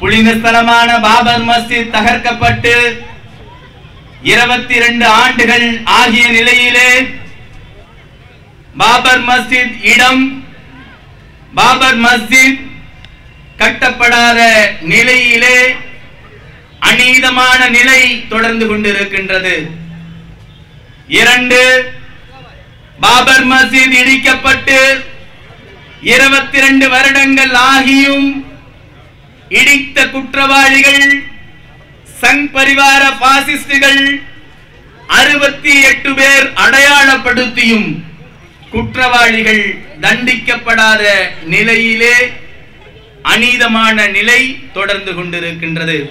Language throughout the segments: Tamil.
புனித ஸ்தலமான பாபர் மஸ்ஜித் தகர்க்கப்பட்டு இருபத்தி ரெண்டு ஆண்டுகள் ஆகிய நிலையிலே பாபர் மஸ்ஜித் இடம் பாபர் மஸ்ஜித் கட்டப்படாத நிலையிலே அநீதமான நிலை தொடர்ந்து கொண்டிருக்கின்றது. இரண்டு பாபர் மஸ்ஜித் இடிக்கப்பட்டு இருபத்தி ரெண்டு வருடங்கள் ஆகியும் இடித்த குற்றவாளிகள் சங் பரிவார பாசிஸ்டுகள் அறுபத்தி எட்டு பேர் அடையாளப்படுத்தியும் குற்றவாளிகள் தண்டிக்கப்படாத நிலையிலே அநீதமான நிலை தொடர்ந்து கொண்டிருக்கின்றது.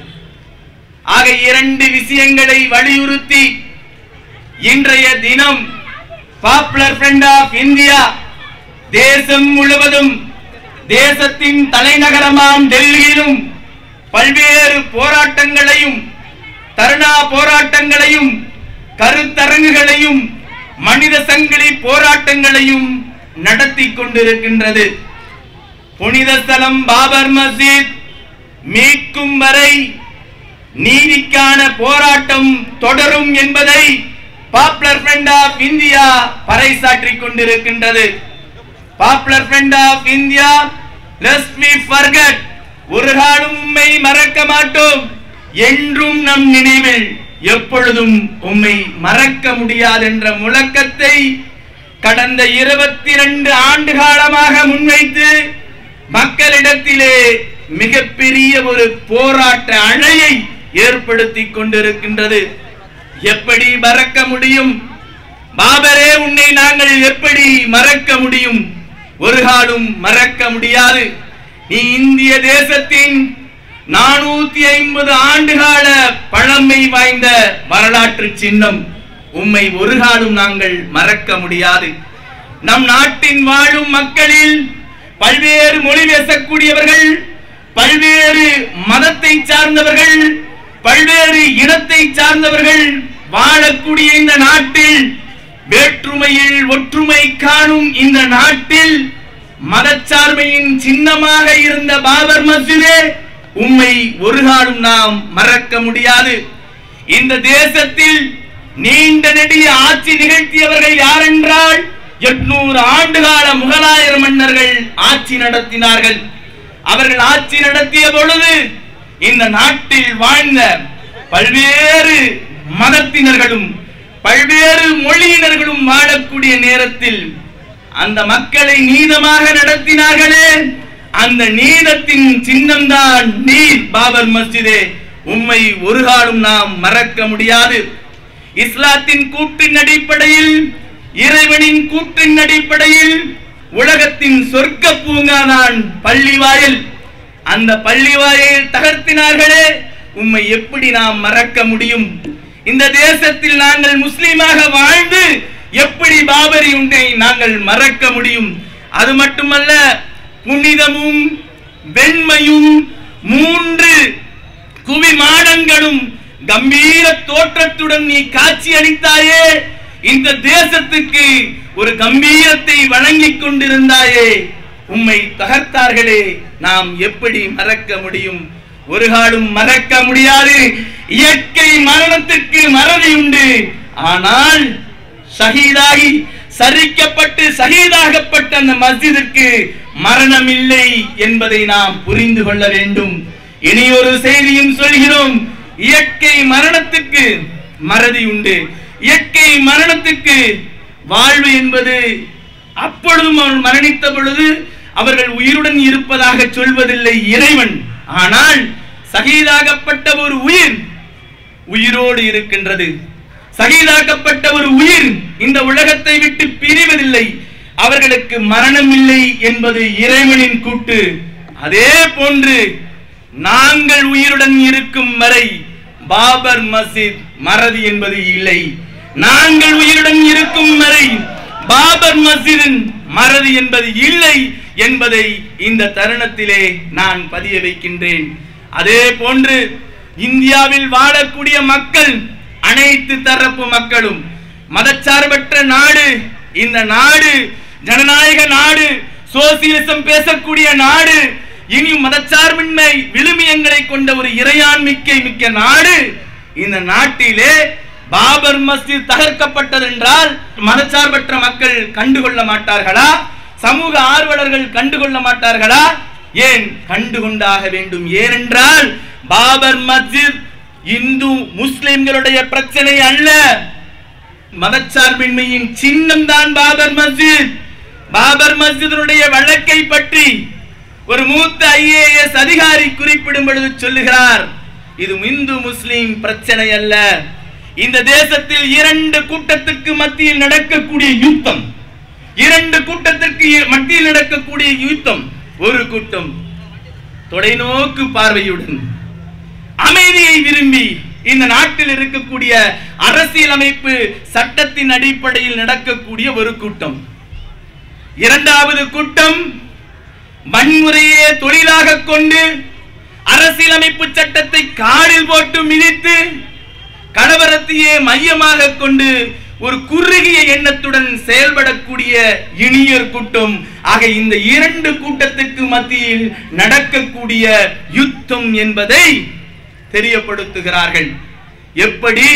ஆக இரண்டு விஷயங்களை வலியுறுத்தி இன்றைய தினம் பாப்புலர் ஃப்ரண்ட் ஆஃப் இந்தியா தேசம் முழுவதும் தேசத்தின் தலைநகரமாம் டெல்லியிலும் பல்வேறு போராட்டங்களையும் தருணா போராட்டங்களையும் கருத்தரங்குகளையும் மனித சங்கிலி போராட்டங்களையும் நடத்தி கொண்டிருக்கின்றது. புனித ஸ்தலம் பாபர் மசீத் மீட்கும் வரை நீதிக்கான போராட்டம் தொடரும் என்பதை பாப்புலர் ஃப்ரண்ட் ஆஃப் இந்தியா பறைசாற்றிக் கொண்டிருக்கின்றது. Popular Front of India lest we forget ஒரு காலம் உம்மை மறக்க மாட்டோம் என்றும் நம் நினைவில் எப்பொழுதும் உம்மை மறக்க முடியாது என்ற முழக்கத்தை கடந்த இருபத்தி ரெண்டு ஆண்டு காலமாக முன்வைத்து மக்களிடத்திலே மிகப்பெரிய ஒரு போராட்ட அணையை ஏற்படுத்தி கொண்டிருக்கின்றது. எப்படி மறக்க முடியும்? பாபரே உன்னை நாங்கள் எப்படி மறக்க முடியும்? ஒரு காலும் மறக்க முடியாது. நீ இந்திய தேசத்தின் நானூத்தி ஐம்பது ஆண்டுகால பழமை வாய்ந்த வரலாற்று சின்னம். உம்மை ஒரு காலும் நாங்கள் மறக்க முடியாது. நம் நாட்டின் வாழும் மக்களில் பல்வேறு மொழி பேசக்கூடியவர்கள் பல்வேறு மதத்தை சார்ந்தவர்கள் பல்வேறு இனத்தை சார்ந்தவர்கள் வாழக்கூடிய இந்த நாட்டில் வேற்றுமையில் ஒற்றுமை காணும் இந்த நாட்டில் மதச்சார்மையின் சின்னமாக இருந்த பாபர் மசிதே உம்மை ஒரு காலம் நாம் மறக்க முடியாது. இந்த தேசத்தில் நீண்ட நெடிய ஆட்சி நிகழ்த்தியவர்கள் யாரென்றால் எட்நூறு ஆண்டுகால முகலாயர் மன்னர்கள் ஆட்சி நடத்தினார்கள். அவர்கள் ஆட்சி நடத்திய பொழுது இந்த நாட்டில் வாழ்ந்த பல்வேறு மதத்தினர்களும் பல்வேறு மொழியினர்களும் வாழக்கூடிய நேரத்தில் அந்த மக்களை நீதமாக நடத்தினார்களே அந்த நீதத்தின் சின்னம்தான் நீர் பாபர் மஸ்ஜிதே. உம்மை ஒரு காலம் நாம் மறக்க முடியாது. இஸ்லாத்தின் கூற்றின் அடிப்படையில் இறைவனின் கூற்றின் அடிப்படையில் உலகத்தின் சொர்க்க பூங்காதான் பள்ளிவாயில். அந்த பள்ளிவாயில் தகர்த்தினார்களே உம்மை எப்படி நாம் மறக்க முடியும்? இந்த தேசத்தில் நாங்கள் முஸ்லீமாக வாழ்ந்து எப்படி பாபரி உன்னை நாங்கள் மறக்க முடியும்? அது மட்டுமல்ல புனிதமும் வெண்மையும் மூன்று குவிமாடங்களும் கம்பீர தோற்றத்துடன் நீ காட்சி அளித்தாயே இந்த தேசத்துக்கு ஒரு கம்பீரத்தை வழங்கிக் கொண்டிருந்தாயே. உம்மை தகர்த்தார்களே நாம் எப்படி மறக்க முடியும்? ஒரு காலம் மறக்க முடியாது. இயற்கை மரணத்திற்கு மறதி உண்டு. ஆனால் ஷஹீதாகி சரிக்கப்பட்டு சகிதாகப்பட்ட அந்த மஸ்ஜிதிற்கு மரணம் இல்லை என்பதை நாம் புரிந்து கொள்ள வேண்டும். இனி ஒரு செய்தியும் சொல்கிறோம் இயற்கை மரணத்துக்கு மறதி உண்டு. இயற்கை மரணத்துக்கு வாழ்வு என்பது அப்பொழுதும் அவன் மரணித்த பொழுது அவர்கள் உயிருடன் இருப்பதாக சொல்வதில்லை இறைவன். ஆனால் சகிதாகப்பட்ட ஒரு உயிர் உயிரோடு இருக்கின்றது. சகிதாக்கப்பட்ட ஒரு உயிர் இந்த உலகத்தை விட்டு பிரிவதில்லை. அவர்களுக்கு மரணம் இல்லை என்பது இறைவனின் கூட்டு. அதே போன்று நாங்கள் உயிருடன் இருக்கும் வரை பாபர் மசித் மறதி என்பது இல்லை. நாங்கள் உயிருடன் இருக்கும் வரை பாபர் மசிதின் மறதி என்பது இல்லை என்பதை இந்த தருணத்திலே நான் பதிய வைக்கின்றேன். அதே போன்று இந்தியாவில் வாழக்கூடிய மக்கள் அனைத்து தரப்பு மக்களும் மதச்சார்பற்ற நாடு இந்த நாடு ஜனநாயக நாடு சோசியலிசம் பேசக்கூடிய நாடு இனியும் மதச்சார்பின்மை விழுமியங்களை கொண்ட ஒரு இறையாண்மிக்கை மிக்க நாடு இந்த நாட்டிலே பாபர் மஸ்ஜித் தகர்க்கப்பட்டதென்றால் மதச்சார்பற்ற மக்கள் கண்டுகொள்ள மாட்டார்களா? சமூக ஆர்வலர்கள் கண்டுகொள்ள மாட்டார்களா? ஏன் கண்டுகொண்டாக வேண்டும்? ஏனென்றால் பாபர் மஸ்ஜித் இந்து முஸ்லிம்களுடைய பிரச்சனை அல்ல. மதச்சார்பின்மையின் சின்னம் தான் பாபர் மஸ்ஜித். பாபர் மஸ்ஜிதினுடைய வழக்கை பற்றி ஒரு மூத்த ஐஏஎஸ் அதிகாரி குறிப்பிடும் பொழுது சொல்லுகிறார் இது இந்து முஸ்லிம் பிரச்சனை அல்ல. இந்த தேசத்தில் இரண்டு கூட்டத்துக்கு மத்தியில் நடக்கக்கூடிய யுத்தம் இரண்டு கூட்டத்திற்கு மத்தியில் நடக்கக்கூடிய யுத்தம் ஒரு கூட்டம் தொலைநோக்கு பார்வையுடன் அமைதியை விரும்பி இந்த நாட்டில் இருக்கக்கூடிய அரசியலமைப்பு சட்டத்தின் அடிப்படையில் நடக்கக்கூடிய ஒரு கூட்டம். இரண்டாவது கூட்டம் வன்முறையே தொழிலாக கொண்டு அரசியலமைப்பு சட்டத்தை காலில் போட்டு மிதித்து கலவரத்தையே மையமாக கொண்டு ஒரு குறுகிய எண்ணத்துடன் செயல்படக்கூடிய இனியர் கூட்டம். ஆக இந்த இரண்டு கூட்டத்துக்கு மத்தியில் நடக்கக்கூடிய யுத்தம் என்பதை தெரியப்படுத்துகிறார்கள். எப்படி?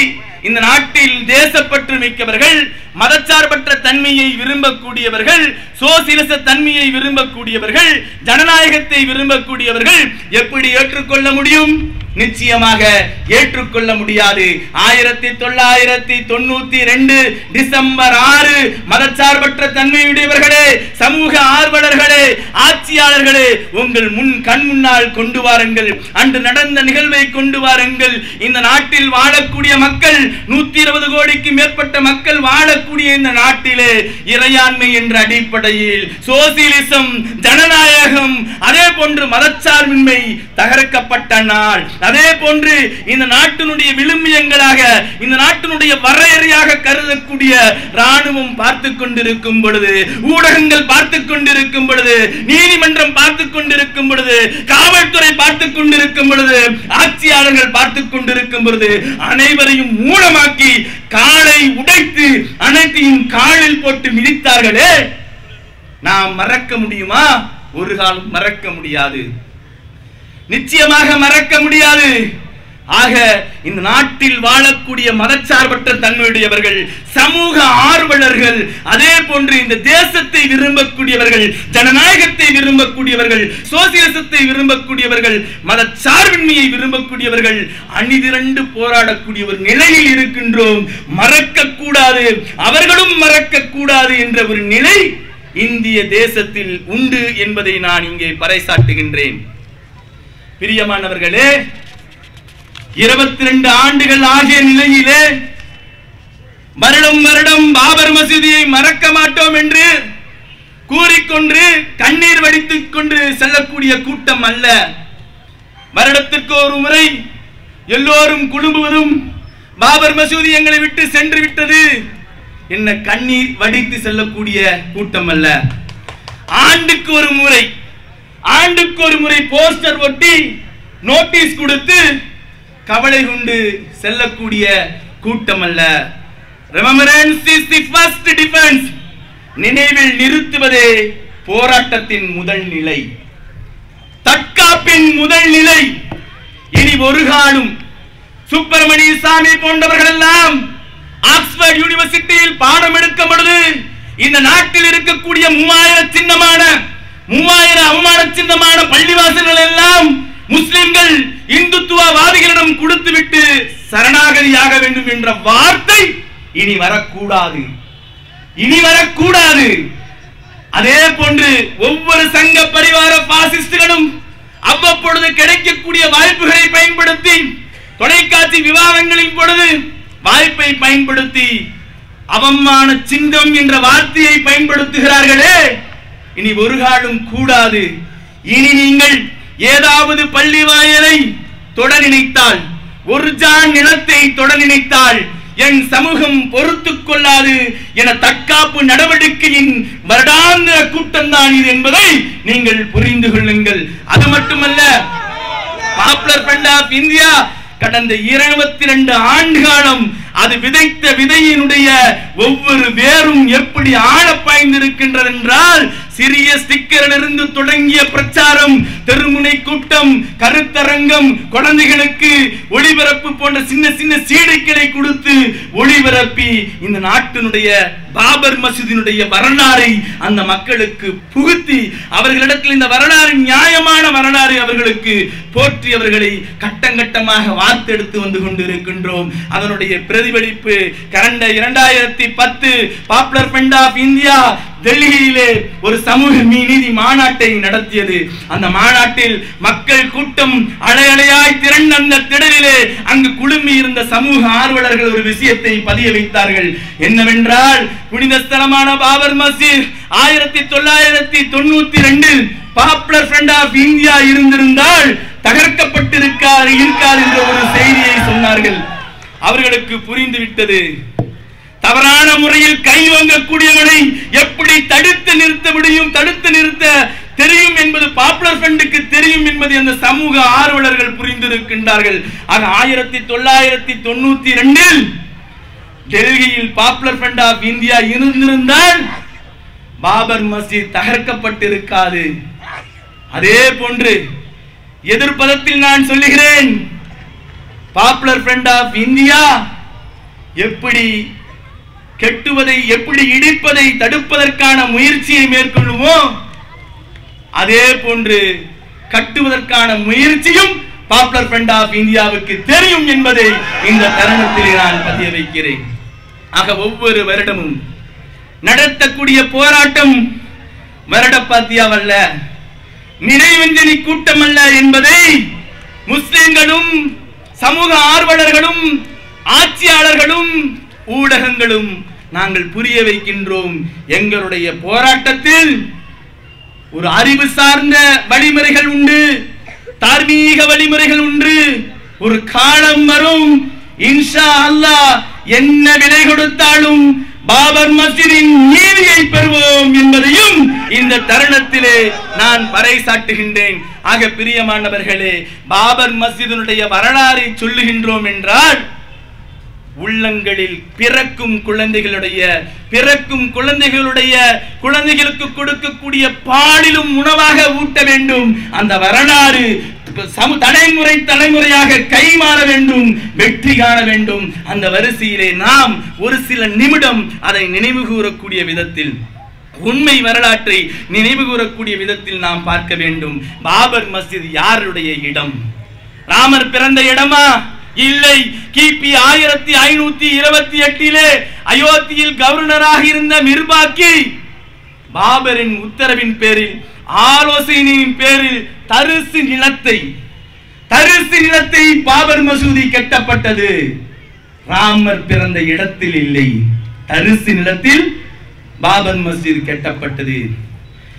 இந்த நாட்டில் தேசப்பற்று மிக்கவர்கள் மதச்சார்பற்ற தன்மையை விரும்பக்கூடியவர்கள் சோசியலிச தன்மையை விரும்பக்கூடியவர்கள் ஜனநாயகத்தை விரும்பக்கூடியவர்கள் எப்படி ஏற்றுக்கொள்ள முடியும்? நிச்சயமாக ஏற்றுக்கொள்ள முடியாது. ஆயிரத்தி தொள்ளாயிரத்தி தொண்ணூத்தி ரெண்டு டிசம்பர் ஆறு மதச்சார்பற்ற தன்மையுடையவர்களே சமூக ஆர்வலர்களே ஆட்சியாளர்களே உங்கள் முன் கண் முன்னால் கொண்டு வாருங்கள். அன்று நடந்த நிகழ்வை கொண்டு வாருங்கள். இந்த நாட்டில் வாழக்கூடிய மக்கள் நூத்தி இருபது கோடிக்கு மேற்பட்ட மக்கள் வாழக்கூடிய இந்த நாட்டிலே இறையாண்மை என்ற அடிப்படையில் சோசியலிசம் ஜனநாயகம் அதே போன்று மதச்சார்பின்மை தகர்க்கப்பட்ட நாள். அதே போன்று இந்த நாட்டினுடைய விழுமியங்களாக இந்த நாட்டினுடைய வரையறையாக கருதக்கூடிய ராணுவம் பார்த்து கொண்டிருக்கும் பொழுது ஊடகங்கள் பார்த்து கொண்டிருக்கும் பொழுது நீதிமன்றம் பார்த்து கொண்டிருக்கும் பொழுது காவல்துறை பார்த்து கொண்டிருக்கும் பொழுது ஆட்சியாளர்கள் பார்த்து கொண்டிருக்கும் பொழுது அனைவரையும் மூலமாக்கி காலை உடைத்து அனைத்தையும் காலில் போட்டு மிதித்தார்களே. நாம் மறக்க முடியுமா? ஒரு காலம் மறக்க முடியாது. நிச்சயமாக மறக்க முடியாது. ஆக இந்த நாட்டில் வாழக்கூடிய மதச்சார்பற்ற தன்மையுடையவர்கள் சமூக ஆர்வலர்கள் அதே போன்று இந்த தேசத்தை விரும்பக்கூடியவர்கள் ஜனநாயகத்தை விரும்பக்கூடியவர்கள் சோசியலிசத்தை விரும்பக்கூடியவர்கள் மதச்சார்பின்மையை விரும்பக்கூடியவர்கள் அணிதிரண்டு போராடக்கூடிய ஒரு நிலையில் இருக்கின்றோம். மறக்க கூடாது அவர்களும் மறக்க கூடாது என்ற ஒரு நிலை இந்திய தேசத்தில் உண்டு என்பதை நான் இங்கே பறைசாட்டுகின்றேன். பிரியமானவர்களே இருபத்தி ரெண்டு ஆண்டுகள் ஆகிய நிலையிலே வருடம் வருடம் பாபர் மசூதியை மறக்க மாட்டோம் என்று கூறிக்கொண்டு கண்ணீர் வடித்துக் கொண்டு செல்லக்கூடிய கூட்டம் அல்ல. வருடத்திற்கு ஒரு முறை எல்லோரும் குழும்புவதும் பாபர் மசூதி எங்களை விட்டு சென்று விட்டது என்ன கண்ணீர் வடித்து செல்லக்கூடிய கூட்டம் அல்ல. ஆண்டுக்கு ஒரு முறை ஆண்டுக்கு ஒரு முறை போஸ்டர் ஒட்டி நோட்டீஸ் கொடுத்து கவலை கொண்டு செல்லக்கூடிய கூட்டம் அல்ல remembrance is the first defence நினைவில் நிறுத்துவதே போராட்டத்தின் முதல் நிலை. தற்காப்பின் முதல் நிலை. இனி ஒரு காலம் சுப்பிரமணிய சாமி போன்றவர்கள் எல்லாம் ஆக்ஸ்போர்ட் யூனிவர்சிட்டியில் பாடம் எடுக்கும் பொழுது இந்த நாட்டில் இருக்கக்கூடிய மூவாயிரம் சின்னமான மூவாயிரம் அவமான சின்னமான பள்ளிவாசல்கள் எல்லாம் முஸ்லிம்கள் இந்துத்துவவாதிகளிடம் கொடுத்துவிட்டு சரணாகதியாக வேண்டும் என்ற வார்த்தை இனி வரக்கூடாது. இனி வரக்கூடாது. அதே போன்று ஒவ்வொரு சங்க பரிவார பாசிஸ்டுகளும் அவ்வப்பொழுது கிடைக்கக்கூடிய வாய்ப்புகளை பயன்படுத்தி தொலைக்காட்சி விவாதங்களின் பொழுது வாய்ப்பை பயன்படுத்தி அவமான சிங்கம் என்ற வார்த்தையை பயன்படுத்துகிறார்களே. இனி ஒரு காலும் கூடாது. இனி நீங்கள் ஏதாவது பள்ளி வாயலை தொட நினைத்தால் ஒரு ஜான் நிலத்தை தொட நினைத்தால் என் சமூகம் பொறுத்துக் கொள்ளாது என தற்காப்பு நடவடிக்கையின் வருடாந்திர கூட்டம் தான் இது என்பதை நீங்கள் புரிந்து கொள்ளுங்கள். அது மட்டுமல்ல பாப்புலர் ஃப்ரண்ட் ஆஃப் இந்தியா கடந்த இருபத்தி ரெண்டு ஆண்டு காலம் அது விதைத்த விதையினுடைய ஒவ்வொரு வேரும் எப்படி ஆழப்பாய்ந்திருக்கின்றது என்றால் சிறிய ஸ்டிக்கரிலிருந்து தொடங்கிய பிரச்சாரம் தெருமுனை கூட்டம் கருத்தரங்கம் குழந்தைகளுக்கு ஒளிபரப்பு போன்ற சின்ன சின்ன சீடைகளை கொடுத்து ஒளிபரப்பி இந்த நாட்டினுடைய பாபர் மசூதியினுடைய வரலாறை அந்த மக்களுக்கு புகுத்தி அவர்களிடத்தில் இந்த வரலாறு நியாயமான வரலாறு அவர்களுக்கு போற்றி அவர்களை கட்டங்கட்டமாக வார்த்தெடுத்து வந்து கொண்டிருக்கின்றோம். அதனுடைய பிரதிபலிப்பு கடந்த இரண்டாயிரத்தி பத்து பாப்புலர் ஃப்ரண்ட் ஆஃப் இந்தியா டெல்லியிலே ஒரு சமூக நீதி மாநாட்டை நடத்தியது. அந்த மாநாட்டில் மக்கள் கூட்டம் அலையலையாய் திரண்ட அந்த திடலிலே அங்கு குழுமி இருந்த சமூக ஆர்வலர்கள் ஒரு விஷயத்தை பதிய வைத்தார்கள். என்னவென்றால் புனித ஸ்தலமான பாபர் மசீத் ஆயிரத்தி தொள்ளாயிரத்தி தொண்ணூத்தி ரெண்டில் பாப்புலர் ஃப்ரண்ட் ஆஃப் இந்தியா இருந்திருந்தால் தகர்க்கப்பட்டிருக்கார் இருக்கார் என்ற ஒரு செய்தியை சொன்னார்கள். அவர்களுக்கு புரிந்துவிட்டது. தவறான முறையில் கை வாங்கக்கூடியவனை எப்படி தடுத்து நிறுத்த முடியும் தடுத்து நிறுத்த தெரியும் என்பது பாப்புலர் ஃப்ரண்டுக்கு தெரியும் என்பது அந்த சமூக ஆர்வலர்கள் புரிந்திருக்கின்றார்கள். ஆக ஆயிரத்தி தொள்ளாயிரத்தி தொண்ணூத்தி ரெண்டில் டெல்லியில் பாப்புலர் ஃப்ரண்ட் ஆஃப் இந்தியா இருந்திருந்தால் பாபர் மஸ்ஜித் தகர்க்கப்பட்டிருக்காது. அதே போன்று எதிர்பதத்தில் நான் சொல்லுகிறேன் பாப்புலர் ஃப்ரண்ட் ஆஃப் இந்தியா எப்படி கெட்டுவதை எப்படி இடிப்பதை தடுப்பதற்கான முயற்சியை மேற்கொள்ளுமோ அதே போன்று கட்டுவதற்கான முயற்சியும் பாப்புலர் ஃப்ரண்ட் ஆஃப் இந்தியாவுக்கு தெரியும் என்பதை இந்த தருணத்தில் நான் பதிய வைக்கிறேன். ஆக ஒவ்வொரு வருடமும் நடத்தக்கூடிய போராட்டம் வருடப்பாத்தியாவல்ல நினைவஞ்சலி கூட்டம் அல்ல என்பதை முஸ்லிம்களும் சமூக ஆர்வலர்களும் ஆட்சியாளர்களும் ஊடகங்களும் நாங்கள் புரிய வைக்கின்றோம். எங்களுடைய போராட்டத்தில் ஒரு அறிவு சார்ந்த வழிமுறைகள் உண்டு தார்மீக வழிமுறைகள் உண்டு. ஒரு காலம் வரும் இன்ஷா அல்லாஹ் என்ன விலை கொடுத்தாலும் பாபர் மசிதின் நீதியை பெறுவோம் என்பதையும் இந்த தருணத்திலே நான் பறைசாட்டுகின்றேன். ஆக பிரியமானவர்களே பாபர் மசிதனுடைய வரலாறை சொல்லுகின்றோம் என்றால் உள்ளங்களில் பிறக்கும் குழந்தைகளுடைய பிறக்கும் குழந்தைகளுடைய குழந்தைகளுக்கு கொடுக்கக்கூடிய பாலிலும் உணவாக ஊட்ட வேண்டும். அந்த வரலாறு தலைமுறை தலைமுறையாக கைமாற வேண்டும் வெற்றி காண வேண்டும். அந்த வரிசையிலே நாம் ஒரு சில நிமிடம் அதை நினைவு கூறக்கூடிய விதத்தில் உண்மை வரலாற்றை நினைவு கூறக்கூடிய விதத்தில் நாம் பார்க்க வேண்டும். பாபர் மஸ்ஜித் யாருடைய இடம்? ராமர் பிறந்த இடமா? இல்லை. கிபி ஆயிரத்தி ஐநூத்தி இருபத்தி எட்டிலே அயோத்தியில் கவர்னராக இருந்த மிர்பாக்கி பாபரின் உத்தரவின் பேரில் ஆலோசனையின் பேரில் தரிசு நிலத்தை தரிசு நிலத்தை பாபர் மசூதி கட்டப்பட்டது. ராமர் பிறந்த இடத்தில் இல்லை. தரிசு நிலத்தில் பாபர் மசூதி கட்டப்பட்டது.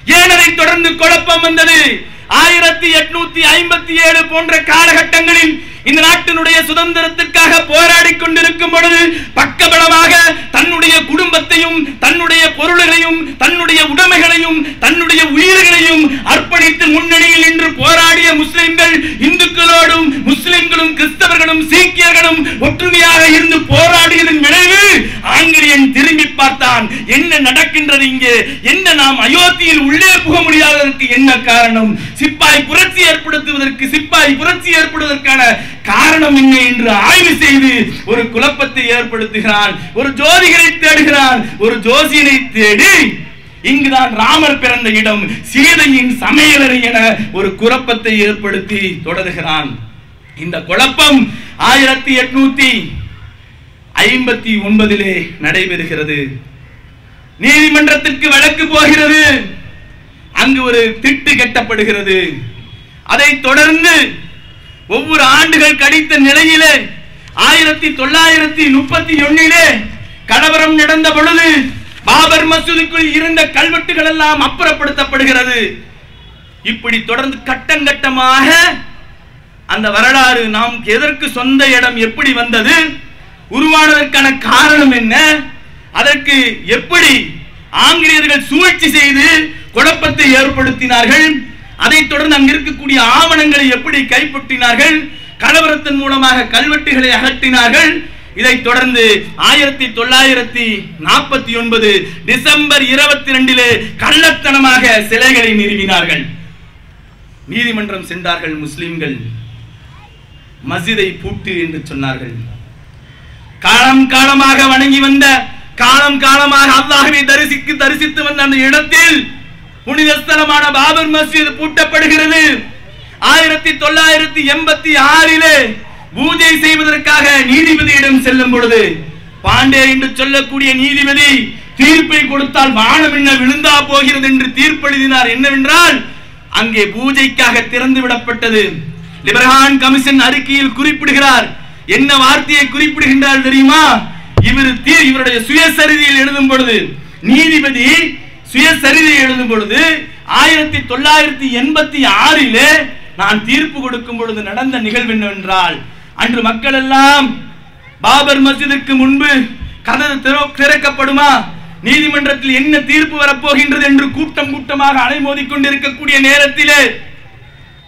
ஏனதை தொடர்ந்து குழப்பம் வந்தது? ஆயிரத்தி எட்நூத்தி ஐம்பத்தி ஏழு போன்ற காலகட்டங்களில் இந்த நாட்டினுடைய சுதந்திரத்திற்காக போராடி கொண்டிருக்கும் பொழுது பக்கபலமாக தன்னுடைய குடும்பத்தையும் தன்னுடைய பொருள்களையும் தன்னுடைய உடைமைகளையும் தன்னுடைய உயிர்களையும் அர்ப்பணித்து முன்னணியில் நின்று போராடிய முஸ்லிம்கள் இந்துக்களோடும் முஸ்லிம்களும் கிறிஸ்தவர்களும் சீக்கியர்களும் ஒற்றுமையாக இருந்து போராடியதன் விளைவு ஆங்கிலேயன் திரும்பி பார்த்தான். என்ன நடக்கின்றது இங்கே? என்ன நாம் அயோத்தியில் உள்ளே புக முடியாததற்கு என்ன காரணம்? சிப்பாய் புரட்சி ஏற்படுவதற்கு சிப்பாய் புரட்சி ஏற்படுவதற்கான காரணம் என்ன என்று ஆய்வு செய்து ஒரு குழப்பத்தை ஏற்படுத்துகிறான் ஒரு ஜோதிகரை தேடுகிறான் ஒரு ஜோசியனை தேடி இங்குதான் ராமர் பிறந்த இடம் சீதையின் சமையலறை என ஒரு குழப்பத்தை ஏற்படுத்தி தொடர்கிறான். இந்த குழப்பம் ஆயிரத்தி எட்நூத்தி ஐம்பத்தி ஒன்பதிலே நடைபெறுகிறது. நீதிமன்றத்திற்கு வழக்கு போகிறது. அங்கு ஒரு திட்டு கட்டப்படுகிறது. அதைத் தொடர்ந்து ஒவ்வொரு ஆண்டுகள் கடித்த நிலையிலே ஆயிரத்தி தொள்ளாயிரத்தி முப்பத்தி ஒன்னிலே கலவரம் நடந்த பொழுது பாபர் மசூதிக்குள் இருந்த கல்வெட்டுகள் எல்லாம் அப்புறப்படுத்தப்படுகிறது. இப்படி தொடர்ந்து கட்டங்கட்டமாக அந்த வரலாறு நாம் எதற்கு சொந்த இடம் எப்படி வந்தது உருவானதற்கான காரணம் என்ன அதற்கு எப்படி ஆங்கிலேயர்கள் சூழ்ச்சி செய்து குழப்பத்தை ஏற்படுத்தினார்கள் அதைத் தொடர்ந்து அங்கு இருக்கக்கூடிய ஆவணங்களை எப்படி கைப்பற்றினார்கள்? கலவரத்தின் மூலமாக கல்வெட்டுகளை அகற்றினார்கள். இதைத் தொடர்ந்து ஆயிரத்தி தொள்ளாயிரத்தி நாற்பத்தி ஒன்பது டிசம்பர் இருபத்தி ரெண்டிலே கள்ளத்தனமாக சிலைகளை நிறுவினார்கள். நீதிமன்றம் சென்றார்கள் முஸ்லிம்கள். மஸ்ஜிதை பூட்டு என்று சொன்னார்கள். காலம் காலமாக வணங்கி வந்த காலம் காலமாக அல்லாஹ்வை தரிசித்து தரிசித்து வந்த அந்த இடத்தில் புனித ஸ்தலமான பாபர் மஸ்ஜித் பூட்டப்படுகிறது. ஆயிரத்தி தொள்ளாயிரத்தி எண்பத்தி ஆறிலே பூஜை செய்வதற்காக நீதிபதியிடம் செல்லும் பொழுது பாண்டே என்று சொல்லக்கூடிய நீதிபதி தீர்ப்பை கொடுத்தால் வானம் என்ன விழுந்தா போகிறது என்று தீர்ப்பெழுதினார் என்னவென்றால் அங்கே பூஜைக்காக திறந்து விடப்பட்டது. லிபர்ஹான் கமிஷன் அறிக்கையில் குறிப்பிடுகிறார். என்ன வார்த்தையை குறிப்பிடுகின்றார் தெரியுமா? இவர் தீர் இவருடைய சுயசரிதையில் எழுதும் பொழுது நீதிபதி சுயசரிதை எழுதும் பொழுது ஆயிரத்தி தொள்ளாயிரத்தி எண்பத்தி ஆறிலே நான் தீர்ப்பு கொடுக்கும் பொழுது நடந்த நிகழ்வு என்னவென்றால் அன்று மக்கள் எல்லாம் பாபர் மசிதிற்கு முன்பு கதவு திறக்கப்படுமா? நீதிமன்றத்தில் என்ன தீர்ப்பு வரப்போகின்றது என்று கூட்டம் கூட்டமாக அலைமோதி கொண்டிருக்கக்கூடிய நேரத்திலே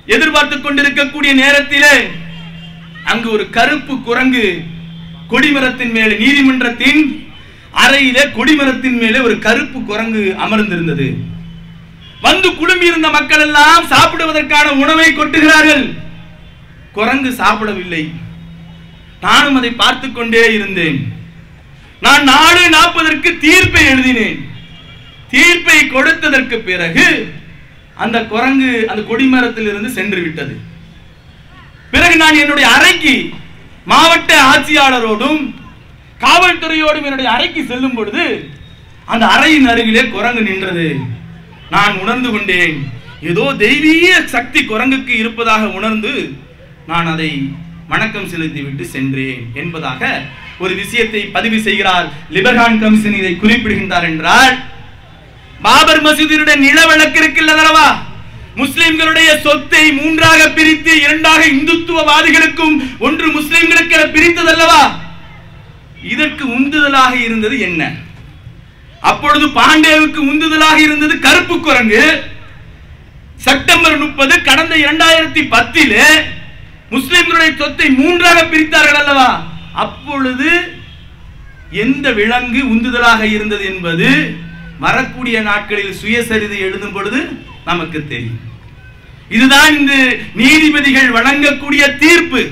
எதிர்பார்த்து கொண்டிருக்கக்கூடிய நேரத்திலே அங்கு ஒரு கருப்பு குரங்கு கொடிமரத்தின் மேலே நீதிமன்றத்தின் அறையிலே கொடிமரத்தின் மேலே ஒரு கருப்பு குரங்கு அமர்ந்திருந்தது. வந்து குழுமி இருந்த மக்கள் எல்லாம் சாப்பிடுவதற்கான உணவை கொட்டுகிறார்கள். குரங்கு சாப்பிடவில்லை. நானும் அதை பார்த்து கொண்டே இருந்தேன். நான் நாலு நாற்பதற்கு தீர்ப்பை எழுதினேன். தீர்ப்பை கொடுத்ததற்கு பிறகு அந்த குரங்கு அந்த கொடிமரத்தில் இருந்து சென்று விட்டது. பிறகு நான் என்னுடைய அறைக்கு மாவட்ட ஆட்சியாளரோடும் காவல்துறையோடும் என்னுடைய அறைக்கு செல்லும் பொழுது அந்த அறையின் அருகிலே குரங்கு நின்றது. நான் உணர்ந்து கொண்டேன் ஏதோ தெய்வீக சக்தி குரங்குக்கு இருப்பதாக உணர்ந்து நான் அதை வணக்கம் செலுத்திவிட்டு சென்றேன் என்பதாக ஒரு விஷயத்தை பதிவு செய்கிறார் லிபர்கான் கமிஷன் இதை குறிப்பிடுகின்றார் என்றால் பாபர் மசூதியுடைய நிலவிளக்கு இருக்குல்லவா முஸ்லிம்களுடைய சொத்தை மூன்றாக பிரித்து இரண்டாக இந்துத்துவவாதிகளுக்கும் ஒன்று முஸ்லிம்களுக்கு பிரித்ததல்லவா இதற்கு உந்துதலாக இருந்தது என்ன? அப்பொழுது பாண்டேவுக்கு உந்துதலாக இருந்தது கருப்பு குரங்கு. செப்டம்பர் முப்பது கடந்த இரண்டாயிரத்தி பத்தில் முஸ்லிம்களுடைய சொத்தை மூன்றாக பிரித்தார்கள் அல்லவா? அப்பொழுது எந்த விலங்கு உந்துதலாக இருந்தது என்பது வரக்கூடிய நாட்களில் சுயசரிதை எழுதும் பொழுது நமக்கு தெரியும். இதுதான் இந்த நீதிபதிகள் வழங்கக்கூடிய தீர்ப்பு.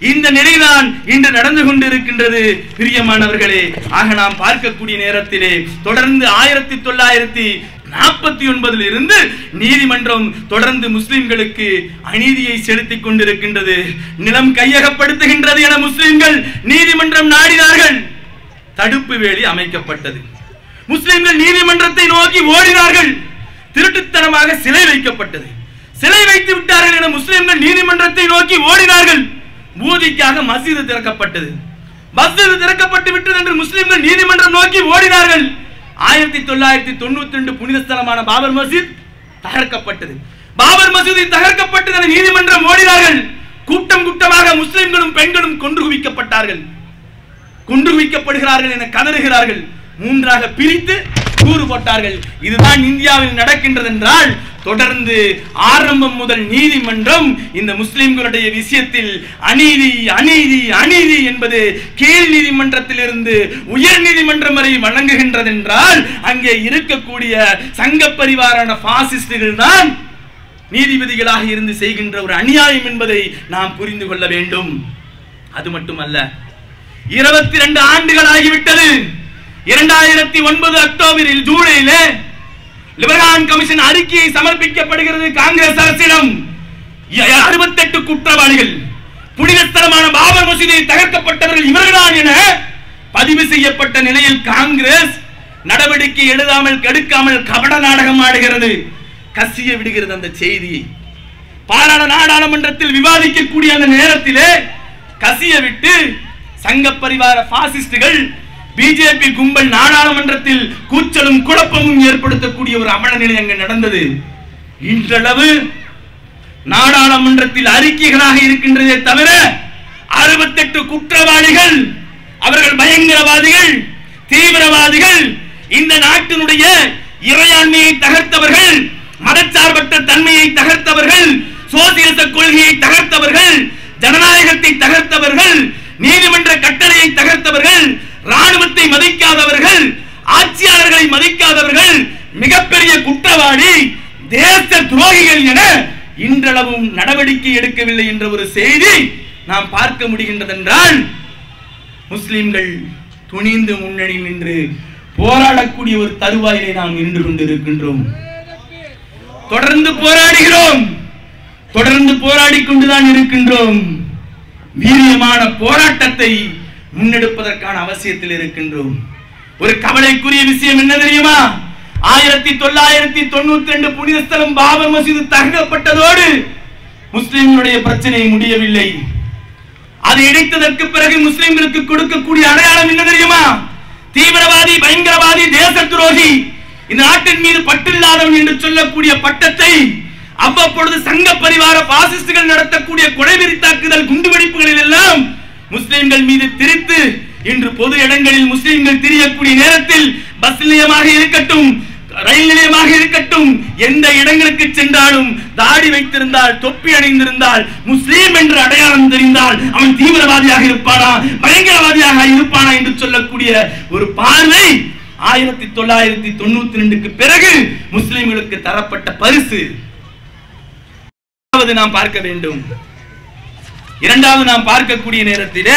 இந்த நிலைதான் இன்று நடந்து கொண்டிருக்கின்றது. பிரியமானவர்களே ஆக நாம் பார்க்கக்கூடிய நேரத்திலே தொடர்ந்து ஆயிரத்தி தொள்ளாயிரத்தி நாற்பத்தி ஒன்பதில் இருந்து நீதிமன்றம் தொடர்ந்து முஸ்லிம்களுக்கு அநீதியை செலுத்திக் கொண்டிருக்கின்றது. நிலம் கையகப்படுத்துகின்றது என முஸ்லிம்கள் நீதிமன்றம் நாடினார்கள். தடுப்பு வேலி அமைக்கப்பட்டது. முஸ்லிம்கள் நீதிமன்றத்தை நோக்கி ஓடினார்கள். திருட்டுத்தனமாக சிலை வைக்கப்பட்டது. சிலை வைத்து விட்டார்கள் என முஸ்லிம்கள் நீதிமன்றத்தை நோக்கி ஓடினார்கள். பூதிக்காக மசீது திறக்கப்பட்டது. மசீது திறக்கப்பட்டு விட்டது என்று முஸ்லிம்கள் நீதிமன்றம் நோக்கி ஓடினார்கள். ஆயிரத்தி தொள்ளாயிரத்தி தொண்ணூத்தி ரெண்டு புனித ஸ்தலமான பாபர் மசீத் தகர்க்கப்பட்டது. பாபர் மசூதி தகர்க்கப்பட்டது என நீதிமன்றம் ஓடினார்கள். கூட்டம் கூட்டமாக முஸ்லிம்களும் பெண்களும் கொன்று குவிக்கப்பட்டார்கள். கொன்று குவிக்கப்படுகிறார்கள் என கதறுகிறார்கள். மூன்றாக பிரித்து கூறு போட்டார்கள். இதுதான் இந்தியாவில் நடக்கின்றது என்றால் தொடர்ந்து ஆரம்பம் முதல் நீதிமன்றம் இந்த முஸ்லிம்களுடைய விஷயத்தில் அநீதி அநீதி அநீதி என்பது கீழ் நீதிமன்றத்தில் இருந்து உயர் நீதிமன்றம் வரை வழங்குகின்றது என்றால் அங்கே இருக்கக்கூடிய சங்க பரிவாரான பாசிஸ்டுகள் தான் நீதிபதிகளாக இருந்து செய்கின்ற ஒரு அநியாயம் என்பதை நாம் புரிந்து கொள்ள வேண்டும். அது மட்டுமல்ல இருபத்தி ரெண்டு ஆண்டுகள் ஆகிவிட்டது. இரண்டாயிரத்தி ஒன்பது அக்டோபரில் ஜூலையிலே லிபரான் கமிஷன் அறிக்கையை சமர்ப்பிக்கப்படுகிறது காங்கிரஸ் அரசிடம். அறுபத்தெட்டு குற்றவாளிகள் புனிதஸ்தலமான பாபர் மசூதியை தகர்க்கப்பட்டவர்கள் இவர்கள்தான் என பதிவு செய்யப்பட்ட நிலையில் காங்கிரஸ் நடவடிக்கை எழுதாமல் கெடுக்காமல் கபட நாடகம் ஆடுகிறது. கசிய விடுகிறது அந்த செய்தியை. பாராள நாடாளுமன்றத்தில் விவாதிக்கக்கூடிய அந்த நேரத்திலே கசிய விட்டு சங்க பரிவார பாசிஸ்டுகள் பிஜேபி கும்பல் நாடாளுமன்றத்தில் கூச்சலும் குழப்பமும் ஏற்படுத்தக்கூடிய ஒரு அமல நிலை அங்கு நடந்தது. இன்றளவு நாடாளுமன்றத்தில் அறிக்கைகளாக இருக்கின்றதே தவிர அறுபத்தெட்டு குற்றவாளிகள் அவர்கள் பயங்கரவாதிகள் தீவிரவாதிகள் இந்த நாட்டினுடைய இறையாண்மையை தகர்த்தவர்கள் மதச்சார்பற்ற தன்மையை தகர்த்தவர்கள் சோசியலிச கொள்கையை தகர்த்தவர்கள் ஜனநாயகத்தை தகர்த்தவர்கள் நீதிமன்ற கட்டளையை தகர்த்தவர்கள் ராணுவத்தை மதிக்காதவர்கள் ஆட்சியாளர்களை மதிக்காதவர்கள் மிகப்பெரிய குற்றவாளி தேச துரோகிகள் என இன்றளவும் நடவடிக்கை எடுக்கவில்லை என்ற ஒரு செய்தி நாம் பார்க்க முடிகின்றதென்றால் முஸ்லிம்கள் துணிந்து முன்னணி நின்று போராடக்கூடிய ஒரு தருவாயிலே நாம் நின்று கொண்டிருக்கின்றோம். தொடர்ந்து போராடுகிறோம். தொடர்ந்து போராடி கொண்டுதான் இருக்கின்றோம். வீரியமான போராட்டத்தை முன்னெடுப்பதற்கான அவசியத்தில் இருக்கின்றோம். ஒரு கவலைக்குரிய விஷயம் என்ன தெரியுமா? ஆயிரத்தி தொள்ளாயிரத்தி தொண்ணூத்தி ரெண்டு புனிதஸ்தலம் பாபர் மசீது தகர்க்கப்பட்டதோடு முஸ்லிம்களுடைய பிரச்சனை முடியவில்லை. அதை இணைத்ததற்கு பிறகு முஸ்லிம்களுக்கு கொடுக்கக்கூடிய அடையாளம் என்ன தெரியுமா? தீவிரவாதி பயங்கரவாதி தேச துரோகி இந்த நாட்டின் மீது பட்டில்லாதவன் என்று சொல்லக்கூடிய பட்டத்தை அவ்வப்பொழுது சங்க பரிவார பாசிஸ்டுகள் நடத்தக்கூடிய கொலைவெறி தாக்குதல் குண்டுவெடிப்புகளில் எல்லாம் முஸ்லிம்கள் மீது திரித்து இன்று பொது இடங்களில் முஸ்லிம்கள் திரியக்கூடிய நேரத்தில் பஸ் நிலையமாக இருக்கட்டும் ரயில் நிலையமாக இருக்கட்டும் எந்த இடங்களுக்கு சென்றாலும் தாடி வைத்திருந்தால் தொப்பி அணிந்திருந்தால் முஸ்லீம் என்று அடையாளம் தெரிந்தால் அவன் தீவிரவாதியாக இருப்பானா பயங்கரவாதியாக இருப்பானா என்று சொல்லக்கூடிய ஒரு பார்வை ஆயிரத்தி தொள்ளாயிரத்தி தொண்ணூத்தி ரெண்டுக்கு பிறகு முஸ்லிம்களுக்கு தரப்பட்ட பரிசு. நாம் பார்க்க வேண்டும். இரண்டாவது நாம் பார்க்கக்கூடிய நேரத்திலே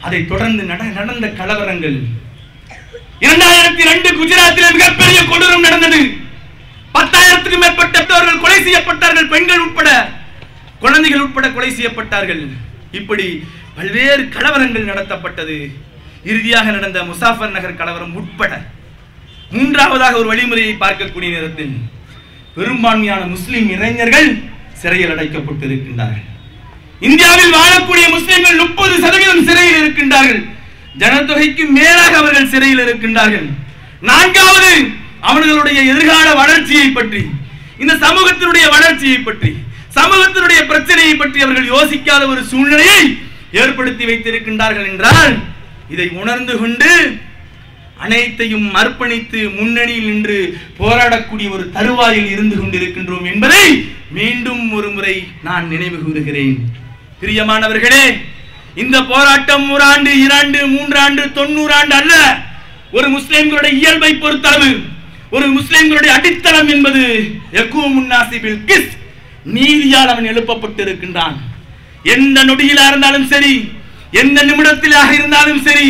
அதை தொடர்ந்து நட- நடந்த கலவரங்கள். இரண்டாயிரத்தி ரெண்டு குஜராத்தில் மிகப்பெரிய கொடூரம் நடந்தது. பத்தாயிரத்துக்கும் மேற்பட்டவர்கள் கொலை செய்யப்பட்டார்கள் பெண்கள் உட்பட. குழந்தைகள் உட்பட கொலை செய்யப்பட்டார்கள். இப்படி பல்வேறு கலவரங்கள் நடத்தப்பட்டது. இறுதியாக நடந்த முசாஃபர் நகர் கலவரம் உட்பட. மூன்றாவதாக ஒரு வழிமுறையை பார்க்கக்கூடிய நேரத்தில் பெரும்பான்மையான முஸ்லிம் இளைஞர்கள் சிறையில் அடைக்கப்பட்டிருக்கின்றார்கள். இந்தியாவில் வாழக்கூடிய முஸ்லிம்கள் முப்பது சதவீதம் சிறையில் இருக்கின்றார்கள். ஜனத்தொகைக்கு மேலாக அவர்கள் சிறையில் இருக்கின்றார்கள். நான்காவது அவர்களுடைய எதிர்கால வளர்ச்சியை பற்றி. இந்த சமூகத்தினுடைய வளர்ச்சியை பற்றி. சமூகத்தினுடைய பிரச்சனையை பற்றி அவர்கள் யோசிக்காத ஒரு சூழ்நிலையை ஏற்படுத்தி வைத்திருக்கின்றார்கள் என்றால் இதை உணர்ந்து கொண்டு அனைத்தையும் அர்ப்பணித்து முன்னணியில் நின்று போராடக்கூடிய ஒரு தருவாயில் இருந்து கொண்டிருக்கின்றோம் என்பதை மீண்டும் ஒரு முறை நான் நினைவு கூறுகிறேன். பிரியமானவர்களே இந்த போராட்டம் ஒரு ஆண்டு இரண்டு மூன்றாண்டு தொண்ணூறு ஆண்டு அல்ல. ஒரு முஸ்லிம்களுடைய இயல்பை பொறுத்தளவு ஒரு முஸ்லிம்களுடைய அடித்தளம் என்பது எக்கூ முன்னாசிபில் கிஸ் நீதியால் அவன் எழுப்பப்பட்டிருக்கின்றான். எந்த நொடியிலா இருந்தாலும் சரி எந்த நிமிடத்திலாக இருந்தாலும் சரி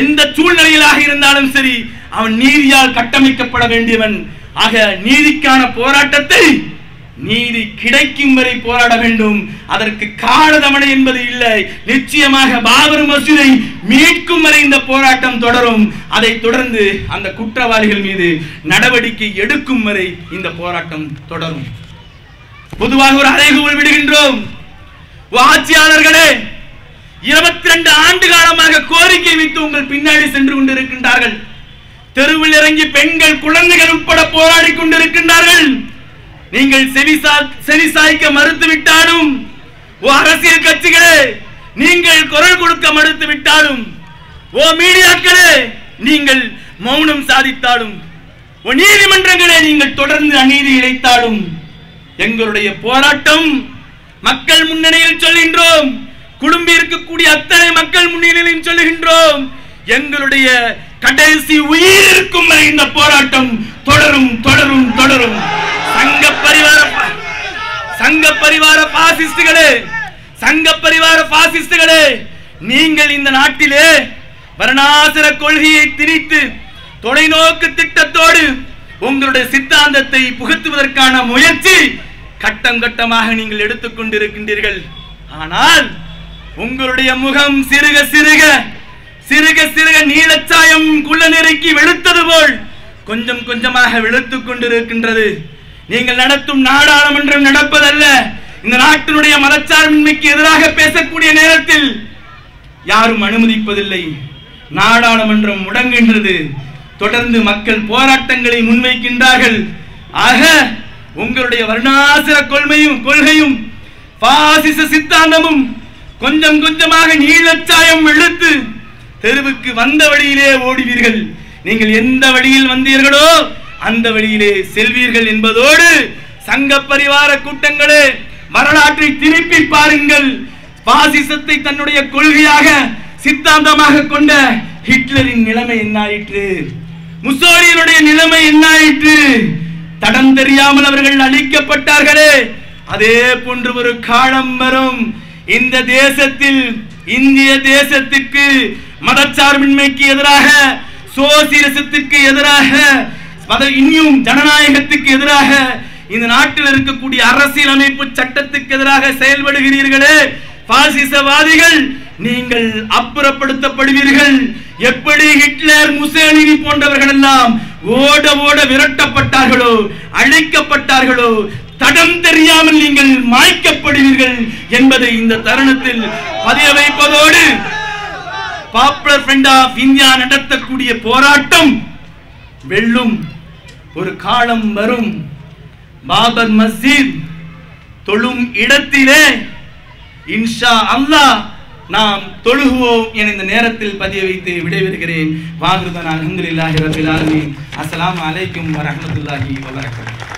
எந்த சூழ்நிலையிலாக இருந்தாலும் சரி அவன் நீதியால் கட்டமைக்கப்பட வேண்டியவன். ஆக நீதிக்கான போராட்டத்தை நீதி கிடைக்கும் வரை போராட வேண்டும். அதற்கு காலதமனை என்பது இல்லை. நிச்சயமாக பாபர் மசூதை மீட்கும் வரை இந்த போராட்டம் தொடரும். அதை தொடர்ந்து அந்த குற்றவாளிகள் மீது நடவடிக்கை எடுக்கும் வரை இந்த போராட்டம் தொடரும். பொதுவாக ஒரு அறைகூவல் விடுகின்றோம். ஆட்சியாளர்களே இருபத்தி ரெண்டு ஆண்டு காலமாக கோரிக்கை வைத்து உங்கள் பின்னாடி சென்று கொண்டிருக்கின்றார்கள். தெருவில் இறங்கி பெண்கள் குழந்தைகள் உட்பட போராடி கொண்டிருக்கின்றார்கள். நீங்கள் செவி சாய்க்க மறுத்து விட்டாலும் ஓ அரசியல் கட்சிகளே நீங்கள் குரல் கொடுக்க மறுத்து விட்டாலும் ஓ மீடியாக்களே நீங்கள் மௌனம் சாதித்தாலும் ஓ நீதிமன்றங்களே நீங்கள் தொடர்ந்து அநீதி இழைத்தாலும் எங்களுடைய போராட்டம் மக்கள் முன்னணியில் சொல்கின்றோம் குடும்பி இருக்கக்கூடிய அத்தனை மக்கள் முன்னிலையில் சொல்லுகின்றோம் எங்களுடைய கடைசி உயிர் இருக்கும் வரை இந்த போராட்டம் தொடரும் தொடரும் தொடரும். சங்க பரிவார சங்க பரிவார பாசிஸ்டுகளே சங்க பரிவார பாசிஸ்டுகளே நீங்கள் இந்த நாட்டிலே வரணாசர கொள்கையை திரித்து தொலைநோக்கு திட்டத்தோடு உங்களுடைய சித்தாந்தத்தை புகுத்துவதற்கான முயற்சி கட்டம் கட்டமாக நீங்கள் எடுத்துக்கொண்டிருக்கின்றீர்கள் ஆனால் உங்களுடைய முகம் சிறுக சிறுக சிறுக சிறுக நீலச்சாயம் குள்ள நெருக்கி வெளுத்தது போல் கொஞ்சம் கொஞ்சமாக வெளுத்துக் கொண்டிருக்கின்றது. நீங்கள் நடத்தும் நாடாளுமன்றம் நடப்பதல்ல. இந்த நாட்டினுடைய மதச்சார்பின்மைக்கு எதிராக பேசக்கூடிய நேரத்தில் யாரும் அனுமதிப்பதில்லை. நாடாளுமன்றம் முடங்குகின்றது. தொடர்ந்து மக்கள் போராட்டங்களை முன்வைக்கின்றார்கள். ஆக உங்களுடைய வருணாசிர கொள்கையும் கொள்கையும் பாசிச சித்தாந்தமும் கொஞ்சம் கொஞ்சமாக நீலச்சாயம் இழுத்து தெருவுக்கு வந்த வழியிலே ஓடுவீர்கள். நீங்கள் எந்த வழியில் வந்தீர்களோ அந்த வழியிலே செல்வீர்கள் என்பதோடு சங்க பரிவார கூட்டங்களே வரலாற்றை திருப்பி பாருங்கள். பாசிசத்தை தன்னுடைய கொள்கையாக சித்தாந்தமாக கொண்ட ஹிட்லரின் நிலைமை என்னாயிற்று? முசோலினுடைய நிலைமை என்னாயிற்று? தடம் தெரியாமல் அவர்கள் அழிக்கப்பட்டார்களே. அதே போன்று ஒரு காலம் வரும். இந்த தேசத்தில் இந்திய தேசத்துக்கு மதச்சார்பின்மைக்கு எதிராக சோசியலிசத்துக்கு எதிராக இன்னும் ஜனநாயகத்துக்கு எதிராக இந்த நாட்டில் இருக்கக்கூடிய அரசியல் அமைப்பு சட்டத்துக்கு எதிராக செயல்படுகிறீர்களே. பாசிசவாதிகள் நீங்கள் அப்புறப்படுத்தப்படுவீர்கள். எப்படி ஹிட்லர் முசேலினி போன்றவர்கள் எல்லாம் ஓட ஓட விரட்டப்பட்டார்களோ அழைக்கப்பட்டார்களோ தடம் தெரியாமல் நீங்கள் மாய்க்கப்படுவீர்கள் என்பதை இந்த தருணத்தில் பதிய வைப்பதோடு பாப்புலர் ஃப்ரெண்ட் ஆஃப் இந்தியா நடத்தக்கூடிய போராட்டம் வெல்லும் ஒரு காலம் வரும். பாபர் மஸ்ஜித் தொழும் இடத்திலே இன்ஷா அல்லாஹ் நாம் தொழுகுவோம் என இந்த நேரத்தில் பதிய வைத்து விடைபெறுகிறேன். வாங்குதான் அலமதுல்லாஹி ரபில் ஆலமீன். அஸ்லாம் அலைக்கும் வரமத்துல்லாஹி வபரகாத்துஹு